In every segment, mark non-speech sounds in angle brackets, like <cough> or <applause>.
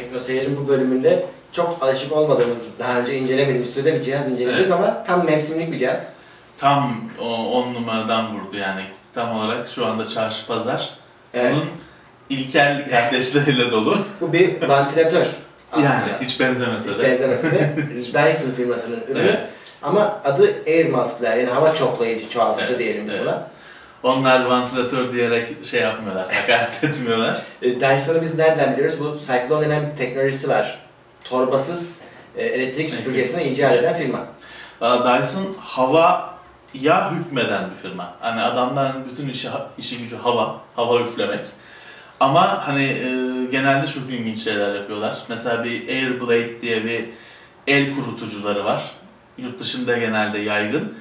Teknoseyir'in bu bölümünde çok alışık olmadığımız, daha önce incelemediğimiz türde bir cihaz inceleyeceğiz Evet. ama tam mevsimlik bir cihaz. Tam o 10 numaradan vurdu yani. Tam olarak şu anda çarşı pazar. Evet. Onun ilkel kardeşleriyle dolu. Bu bir vantilatör aslında. Yani hiç benzemese Hiç de. benzemese de <laughs> Dyson firmasının ürünü. Evet. Ama adı Air Multiplier yani hava çoklayıcı, çoğaltıcı Evet, diyelim biz evet. buna. Onlar vantilatör diyerek şey yapmıyorlar, hakaret <laughs> etmiyorlar. E, Dyson'ı biz nereden biliyoruz? Bu Cyclone denen bir teknolojisi var. Torbasız e, elektrik süpürgesini icat eden firma. Valla Dyson havaya hükmeden bir firma. Hani adamların bütün işi, işi gücü hava, hava üflemek. Ama hani e, genelde çok ilginç şeyler yapıyorlar. Mesela bir Airblade diye bir el kurutucuları var. Yurt dışında genelde yaygın.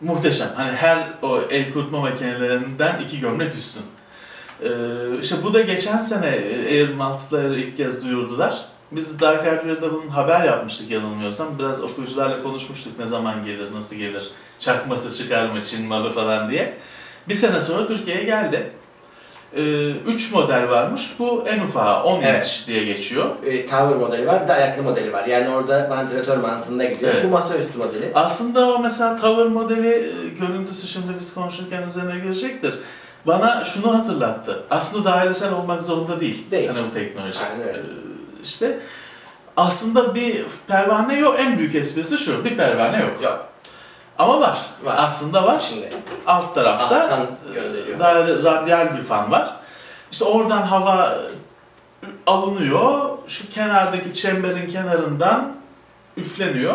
Muhteşem. Hani her o el kurutma makinelerinden iki gömlek üstün. Ee, işte bu da geçen sene e, Air Multiplier'ı ilk kez duyurdular. Biz Dark Artware'da bunun haber yapmıştık yanılmıyorsam. Biraz okuyucularla konuşmuştuk ne zaman gelir, nasıl gelir, çakması çıkar mı Çin malı falan diye. Bir sene sonra Türkiye'ye geldi. Ee, üç model varmış. Bu en ufağı 10 Evet. inç diye geçiyor. E, tower modeli var, bir de ayaklı modeli var. Yani orada vantilatör mantığında gidiyor. Evet. Bu masaüstü modeli. Aslında o mesela tavır modeli e, görüntüsü şimdi biz konuşurken üzerine girecektir. Bana şunu hatırlattı. Aslında dairesel olmak zorunda değil. Değil. Hani bu teknoloji. Aynen öyle. Ee, işte aslında bir pervane yok. En büyük esprisi şu. Bir pervane yok. Yok, Ama var. Var. Aslında var. şimdi. Alt tarafta daire, radyal bir fan var. İşte oradan hava alınıyor. Şu kenardaki çemberin kenarından üfleniyor.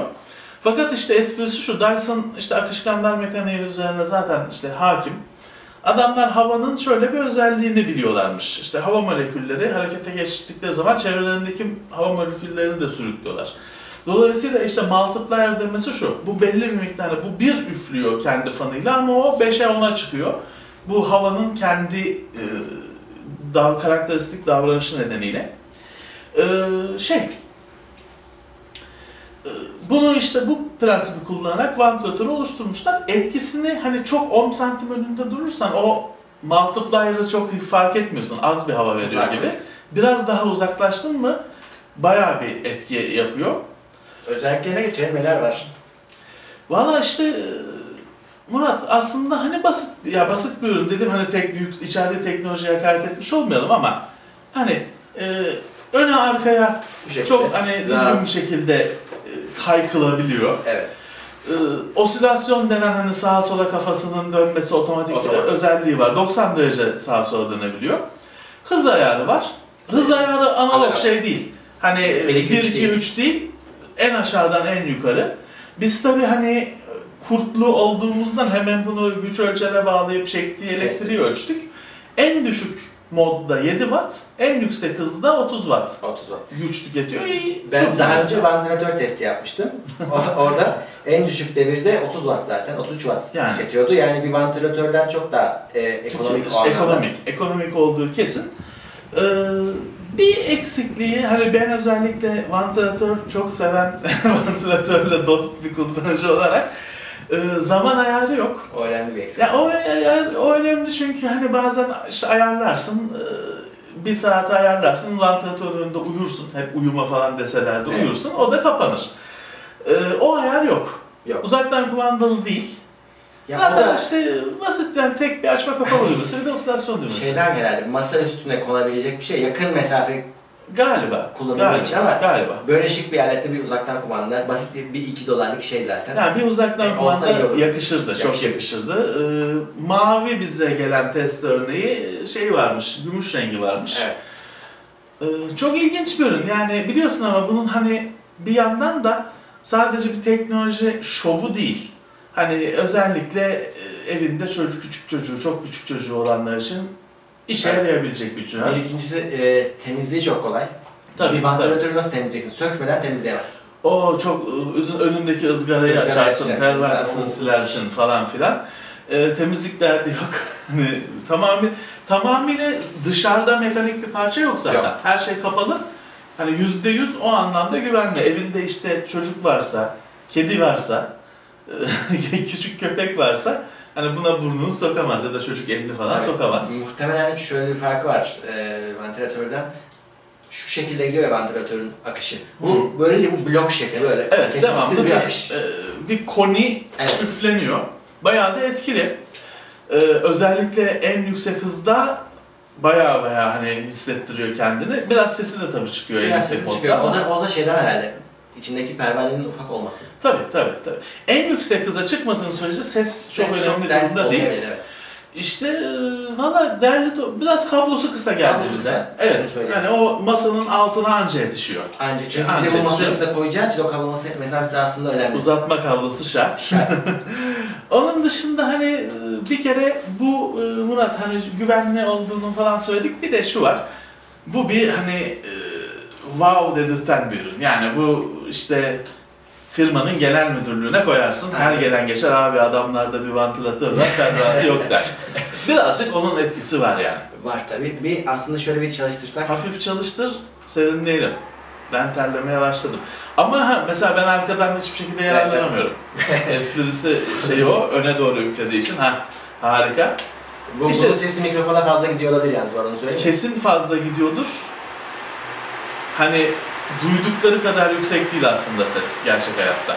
Fakat işte esprisi şu, Dyson işte akışkanlar mekaniği üzerine zaten işte hakim. Adamlar havanın şöyle bir özelliğini biliyorlarmış. İşte hava molekülleri harekete geçtikleri zaman çevrelerindeki hava moleküllerini de sürüklüyorlar. Dolayısıyla işte multiplier demesi şu, bu belli bir miktarda, bu bir üflüyor kendi fanıyla ama o 5'e 10'a çıkıyor. Bu havanın kendi e, dav karakteristik davranışı nedeniyle. E, şey, e, bunu işte bu prensibi kullanarak vantilatörü oluşturmuşlar. Etkisini hani çok 10 santim önünde durursan o multiplier'ı çok fark etmiyorsun. Az bir hava veriyor Fark gibi. Biraz daha uzaklaştın mı bayağı bir etki yapıyor. Özelliklerine geçelim neler var? Valla işte e, Murat aslında hani basit ya basit bir ürün dedim hani tek büyük içeride teknolojiye hakaret etmiş olmayalım ama hani e, öne arkaya çok hani düzgün Daha- bir şekilde e, kaykılabiliyor. Evet. E, osilasyon denen hani sağa sola kafasının dönmesi otomatik, Otomatik. özelliği var. 90 derece sağa sola dönebiliyor. Hız ayarı var. Hız ayarı analog şey değil. Hani Bir, 1 iki, 2 üç değil. 3 değil. En aşağıdan en yukarı. Biz tabii hani kurtlu olduğumuzdan hemen bunu güç ölçene bağlayıp çektiği elektriği ölçtük. En düşük modda 7 watt, en yüksek hızda 30 watt 30 watt. güç tüketiyor. İyi, Ben çok daha önce vantilatör testi yapmıştım. Orada en düşük devirde 30 watt zaten, 33 watt Yani. tüketiyordu. Yani bir vantilatörden çok daha e, ekonomik ekonomik, ekonomik olduğu kesin. Ee, bir eksikliği, hani ben özellikle vantilatör çok seven, <laughs> vantilatörle dost bir kullanıcı olarak e, zaman ayarı yok. O önemli bir eksiklik. Ya o, ayar, o önemli çünkü hani bazen işte ayarlarsın, e, bir saate ayarlarsın, vantilatörün önünde uyursun, hep uyuma falan deseler de Evet. uyursun, o da kapanır. E, o ayar yok. Yok. Uzaktan kumandalı değil. Ya Zaten da işte basit yani tek bir açma kapama düğmesi bir de osilasyon düğmesi. şeyden herhalde masa üstüne konabilecek bir şey. Yakın mesafe Galiba. kullanıldığı için ama Galiba. böyle şık bir alette bir uzaktan kumanda. Basit bir 2 dolarlık şey zaten. Yani bir uzaktan E, olsa iyi kumanda olur. yakışırdı, çok Yakışır. yakışırdı. Ee, mavi bize gelen test örneği şey varmış, gümüş rengi varmış. Evet. Ee, çok ilginç bir ürün. Yani biliyorsun ama bunun hani bir yandan da sadece bir teknoloji şovu değil. Hani özellikle e, evinde çocuk küçük çocuğu, çok küçük çocuğu olanlar için işe Evet. yarayabilecek bir cihaz. İkincisi e, temizliği çok kolay. Tabii, bir vantilatörü nasıl temizleyeceksin? Sökmeden temizleyemezsin. O çok ıı, üzün önündeki ızgarayı Izgarayı açarsın, pervanesini silersin falan filan. Ee, temizlik derdi yok. <laughs> Hani tamamı tamamıyla dışarıda mekanik bir parça yok zaten. Yok. Her şey kapalı. Hani yüzde yüz o anlamda güvenli. Evinde işte çocuk varsa, kedi varsa, <laughs> küçük köpek varsa hani buna burnunu sokamaz ya da çocuk elini falan Tabii. sokamaz. Muhtemelen şöyle bir farkı var e, vantilatörden. şu şekilde gidiyor ya vantilatörün akışı. Bu böyle bir blok şekli böyle. Evet, devamlı bir bir, akış. e, bir koni Evet. üfleniyor. Bayağı da etkili. E, özellikle en yüksek hızda bayağı bayağı hani hissettiriyor kendini. Biraz sesi de tabii çıkıyor en Biraz yüksek ses modda O da, o da şeyden herhalde. İçindeki pervanenin ufak olması. Tabii tabii tabii. En yüksek hıza çıkmadığın sürece ses çok Ses önemli dert durumda değil. olmayabilir, Evet. İşte e, valla değerli to- biraz kablosu kısa geldi Kablosu bize. kısa, Evet. onu söyleyeyim. Yani o masanın altına anca yetişiyor. Ancak çünkü bir de bu masa yetişiyor. üstünde koyacağın için o kablo masa- mesafesi aslında önemli. Uzatma kablosu şart. Şart. <laughs> Onun dışında hani e, bir kere bu e, Murat hani güvenli olduğunu falan söyledik. Bir de şu var. Bu bir hani e, wow dedirten bir ürün. Yani bu işte firmanın genel müdürlüğüne koyarsın. Her gelen geçer abi adamlarda bir vantilatör var, ferrası <laughs> yok der. Birazcık onun etkisi var yani. Var tabii. Bir aslında şöyle bir çalıştırsak. Hafif çalıştır, serinleyelim. Ben terlemeye başladım. Ama ha, mesela ben arkadan hiçbir şekilde yararlanamıyorum. <laughs> Esprisi şey o, öne doğru üflediği için. Ha, harika. Bu, İşte- bunun sesi mikrofona fazla gidiyor olabilir yalnız bu arada söyleyeyim. Kesin fazla gidiyordur. Hani duydukları kadar yüksek değil aslında ses gerçek hayatta.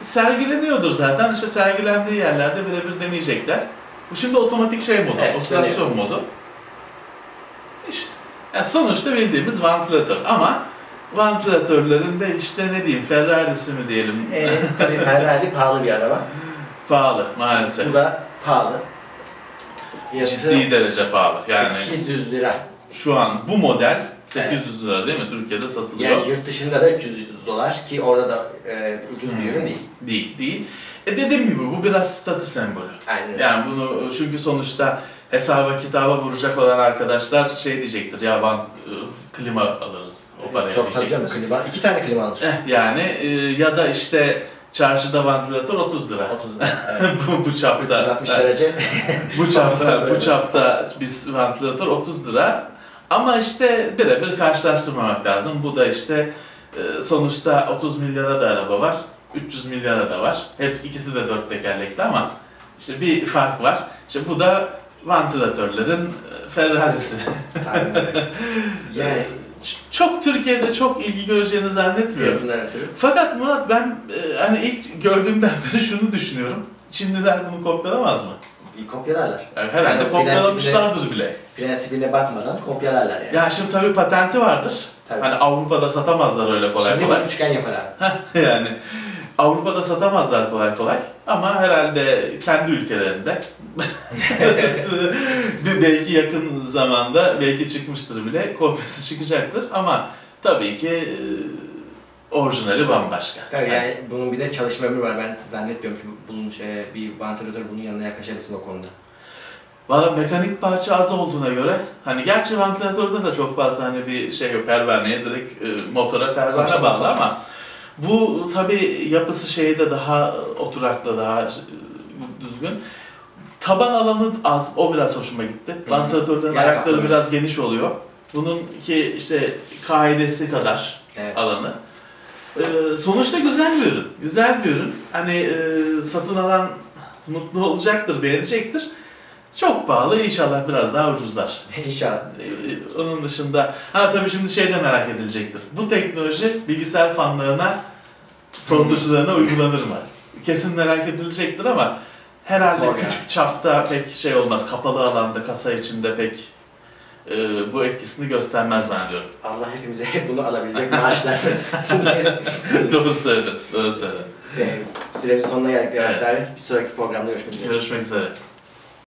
Sergileniyordur zaten. İşte sergilendiği yerlerde birebir deneyecekler. Bu şimdi otomatik şey modu, Evet, osilasyon modu. İşte yani sonuçta bildiğimiz vantilatör ama vantilatörlerin de işte ne diyeyim Ferrari'si mi diyelim Ee, tabii Ferrari pahalı bir araba. pahalı maalesef. Bu da pahalı. Fiyatı Ciddi derece pahalı. Yani 800 lira. Şu an bu model 800 lira değil mi? Türkiye'de satılıyor. Yani yurt dışında da 300 dolar ki orada da e, ucuz bir Hmm. ürün değil. Değil, değil. E dediğim gibi bu biraz statü sembolü. Aynen. Yani bunu çünkü sonuçta hesaba kitaba vuracak olan arkadaşlar şey diyecektir ya ben e, klima alırız o paraya Çok tabii canım klima. İki tane klima alır. Eh, yani e, ya da işte çarşıda vantilatör 30 lira. 30 lira. Evet. <laughs> bu, bu çapta. 360 eh, derece. <laughs> bu çapta, bu <laughs> Evet. çapta biz vantilatör 30 lira. Ama işte birebir karşılaştırmamak lazım. Bu da işte e, sonuçta 30 milyara da araba var, 300 milyara da var. Hep ikisi de dört tekerlekli ama işte bir fark var. İşte bu da vantilatörlerin e, Ferrari'si. <laughs> Yani çok Türkiye'de çok ilgi göreceğini zannetmiyorum. Fakat Murat ben e, hani ilk gördüğümden <laughs> beri şunu düşünüyorum. Çinliler bunu kopyalamaz mı? Bir kopyalarlar. Yani herhalde Yani kopyalamışlardır bile. Prensibine bakmadan kopyalarlar yani. Ya şimdi tabii patenti vardır. Tabii. Hani Avrupa'da satamazlar öyle kolay Şimdi kolay. bir üçgen yapar abi. yani Avrupa'da satamazlar kolay kolay. Ama herhalde kendi ülkelerinde <laughs> belki yakın zamanda belki çıkmıştır bile kopyası çıkacaktır ama tabii ki orijinali bambaşka. Tabii yani bunun bir de çalışma ömrü var. Ben zannetmiyorum ki bunun şey, bir vantilatör bunun yanına yaklaşabilsin o konuda. Valla mekanik parça az olduğuna göre hani gerçi vantilatörde de çok fazla hani bir şey yok pervaneye direkt e, motora pervane Sonuçta bağlı motor. ama bu tabi yapısı şeyde daha oturaklı daha e, düzgün. Taban alanı az, o biraz hoşuma gitti. Vantilatörlerin Yer ayakları biraz geniş oluyor. Bunun ki işte kaidesi kadar Evet. alanı. Ee, sonuçta güzel bir ürün. Güzel bir ürün. Hani e, satın alan mutlu olacaktır, beğenecektir. Çok pahalı, inşallah biraz daha ucuzlar. <laughs> İnşallah. Ee, onun dışında, ha tabii şimdi şey de merak edilecektir. Bu teknoloji bilgisayar fanlarına, soğutucularına uygulanır mı? Kesin merak edilecektir ama herhalde Zor küçük çapta pek şey olmaz. Kapalı alanda, kasa içinde pek e, bu etkisini göstermez zannediyorum. Allah hepimize <laughs> bunu alabilecek maaşlar nasip etsin <laughs> doğru söyledin, doğru söyledin. Ee, Süremizin sonuna geldik. Evet. Evet. Abi. Bir sonraki programda görüşmek üzere. Görüşmek üzere.